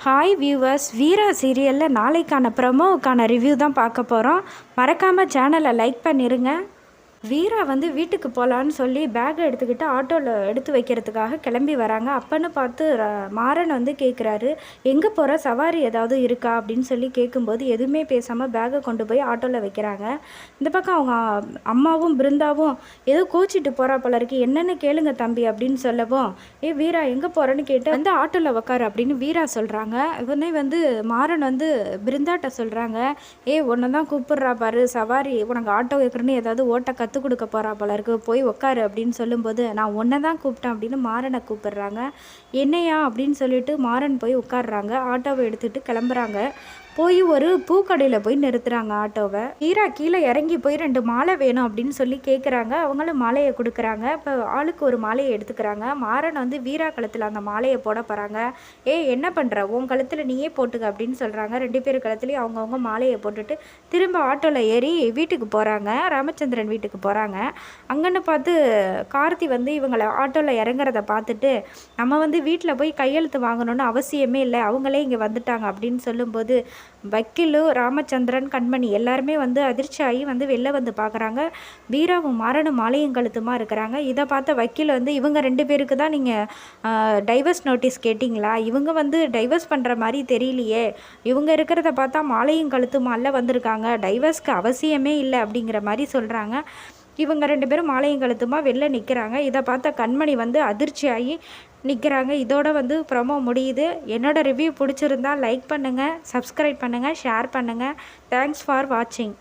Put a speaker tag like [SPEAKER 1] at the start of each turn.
[SPEAKER 1] Hi viewers வீரா சீரியலில் நாளைக்கான ப்ரமோவுக்கான review தான் பார்க்க போகிறோம் மறக்காமல் சேனலை லைக் பண்ணிடுங்க வீரா வந்து வீட்டுக்கு போகலான்னு சொல்லி பேக்கை எடுத்துக்கிட்டு ஆட்டோவில் எடுத்து வைக்கிறதுக்காக கிளம்பி வராங்க. அப்பன்னு பார்த்து மாறன் வந்து கேட்குறாரு எங்கே போகிற சவாரி ஏதாவது இருக்கா? அப்படின்னு சொல்லி கேட்கும்போது எதுவுமே பேசாமல் பேக்கை கொண்டு போய் ஆட்டோவில் வைக்கிறாங்க. இந்த பக்கம் அவங்க அம்மாவும் பிருந்தாவும் ஏதோ கோச்சிட்டு போகிறா போல இருக்கு. என்னென்னு கேளுங்க தம்பி அப்படின்னு சொல்லவும் ஏ வீரா எங்கே போகிறேன்னு கேட்டு வந்து ஆட்டோவில் உக்காரு அப்படின்னு வீரா சொல்கிறாங்க இவனே வந்து மாறன் வந்து பிருந்தாட்ட சொல்கிறாங்க ஏ உன்னை தான் கூப்பிட்றா பாரு. சவாரி உனக்கு ஆட்டோ வைக்கிறேன்னு ஏதாவது ஓட்ட கற்றுக் கொடுக்க போகிறா பலருக்கு போய் உக்காரு அப்படின்னு சொல்லும்போது நான் ஒன்றை தான் கூப்பிட்டேன் அப்படின்னு மாறனை கூப்பிடுறாங்க. என்னையா? அப்படின்னு சொல்லிட்டு மாறன் போய் உட்காடுறாங்க ஆட்டோவை எடுத்துகிட்டு கிளம்புறாங்க. போய் ஒரு பூக்கடையில் போய் நிறுத்துறாங்க ஆட்டோவை. ஈரா கீழே இறங்கி போய் ரெண்டு மாலை வேணும் அப்படின்னு சொல்லி கேட்குறாங்க அவங்களும் மாலையை கொடுக்குறாங்க. இப்போ ஆளுக்கு ஒரு மாலையை எடுத்துக்கிறாங்க. மாறன் வந்து வீரா கழுத்தில் அந்த மாலையை போட போகிறாங்க ஏய் என்ன பண்ணுற உன் கழுத்தில் நீயே போட்டுக்க அப்படின்னு சொல்கிறாங்க ரெண்டு பேர் கழுத்துலேயும் அவங்கவுங்க மாலையை போட்டுட்டு திரும்ப ஆட்டோவில் ஏறி வீட்டுக்கு போகிறாங்க ராமச்சந்திரன் வீட்டுக்கு போகிறாங்க அங்கன்னு பார்த்து கார்த்தி வந்து இவங்களை ஆட்டோவில் இறங்குறத பார்த்துட்டு நம்ம வந்து வீட்டில் போய் கையெழுத்து வாங்கணும்னு அவசியமே இல்லை அவங்களே இங்கே வந்துட்டாங்க அப்படின்னு சொல்லும்போது வக்கீலு ராமச்சந்திரன் கண்மணி எல்லாருமே வந்து அதிர்ச்சி ஆகி வந்து வெளில வந்து பார்க்குறாங்க வீராவும் மாறனும் மாலையும் கழுத்துமாக இருக்கிறாங்க. இதை பார்த்த வக்கீல் வந்து இவங்க ரெண்டு பேருக்கு தான் நீங்கள் டைவர்ஸ் நோட்டீஸ் கேட்டிங்களா? இவங்க வந்து டைவர்ஸ் பண்ணுற மாதிரி தெரியலையே. இவங்க இருக்கிறத பார்த்தா மாலையும் கழுத்துமால வந்திருக்காங்க. டைவர்ஸ்க்கு அவசியமே இல்லை அப்படிங்கிற மாதிரி சொல்கிறாங்க இவங்க ரெண்டு பேரும் மாலையும் கழுத்துமா வெளில நிற்கிறாங்க இதை பார்த்த கண்மணி வந்து அதிர்ச்சியாகி நிற்கிறாங்க இதோட வந்து ப்ரொமோ முடியுது. என்னோடய ரிவ்யூ பிடிச்சிருந்தா லைக் பண்ணுங்கள் சப்ஸ்கிரைப் பண்ணுங்கள் ஷேர் பண்ணுங்கள் தேங்க்ஸ் ஃபார் வாட்சிங்